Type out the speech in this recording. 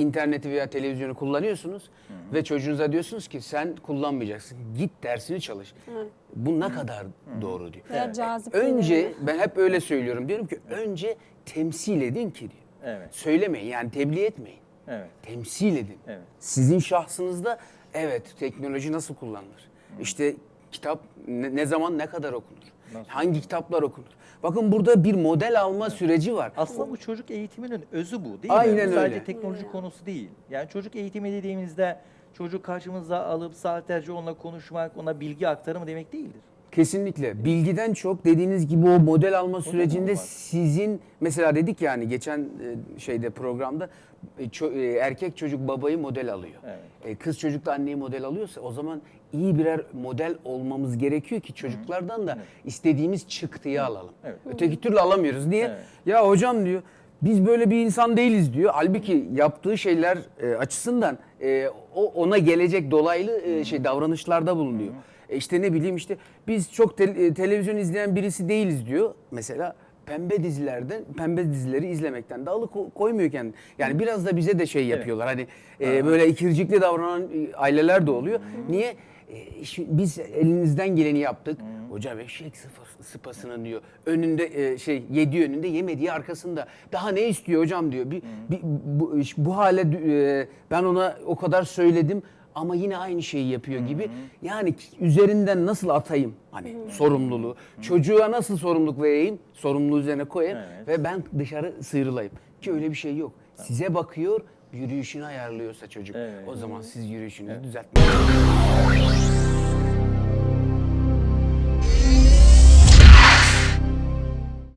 interneti veya televizyonu kullanıyorsunuz ve çocuğunuza diyorsunuz ki sen kullanmayacaksın. Git dersini çalış. Bu ne kadar doğru diyor. Veya cazip Önce ben hep öyle söylüyorum. Diyorum ki önce temsil edin ki diyor. Evet. Söylemeyin yani tebliğ etmeyin. Evet. Temsil edin. Evet. Sizin şahsınızda evet teknoloji nasıl kullanılır? İşte kitap ne, ne zaman ne kadar okunur? Hangi kitaplar okunur? Bakın burada bir model alma süreci var. Aslında bu çocuk eğitiminin özü bu değil Aynen mi? Bu Sadece öyle. teknoloji konusu değil. Yani çocuk eğitimi dediğimizde çocuk karşımıza alıp saatlerce onunla konuşmak, ona bilgi aktarımı demek değildir. Kesinlikle. Bilgiden çok dediğiniz gibi o model alma sürecinde sizin mesela dedik yani geçen e, şeyde programda e, ço- e, erkek çocuk babayı model alıyor. Evet. E, Kız çocuk da anneyi model alıyorsa o zaman iyi birer model olmamız gerekiyor ki çocuklardan da istediğimiz çıktıyı alalım. Evet. Öteki türlü alamıyoruz. Niye? Evet. Ya hocam diyor biz böyle bir insan değiliz diyor. Halbuki yaptığı şeyler e, açısından e, o ona gelecek dolaylı e, şey davranışlarda bulunuyor. E işte ne bileyim işte biz çok te- e, televizyon izleyen birisi değiliz diyor. Mesela pembe dizilerden pembe dizileri izlemekten de alıkoymuyor kendini. Yani biraz da bize de şey yapıyorlar. Hani e, böyle ikircikli davranan e, aileler de oluyor. Niye? Biz elinizden geleni yaptık. Hocam eşek sıpasının diyor. Önünde e, şey yediği önünde yemediği arkasında. Daha ne istiyor hocam diyor. Bir, bir- bu, bu hale e, ben ona o kadar söyledim ama yine aynı şeyi yapıyor gibi. Yani üzerinden nasıl atayım hani sorumluluğu. Çocuğa nasıl sorumluluk vereyim? Sorumluluğu üzerine koyayım Evet. ve ben dışarı sıyrılayım. Ki öyle bir şey yok. Size bakıyor, yürüyüşünü ayarlıyorsa çocuk. Evet. O zaman siz yürüyüşünüzü düzeltmeyin.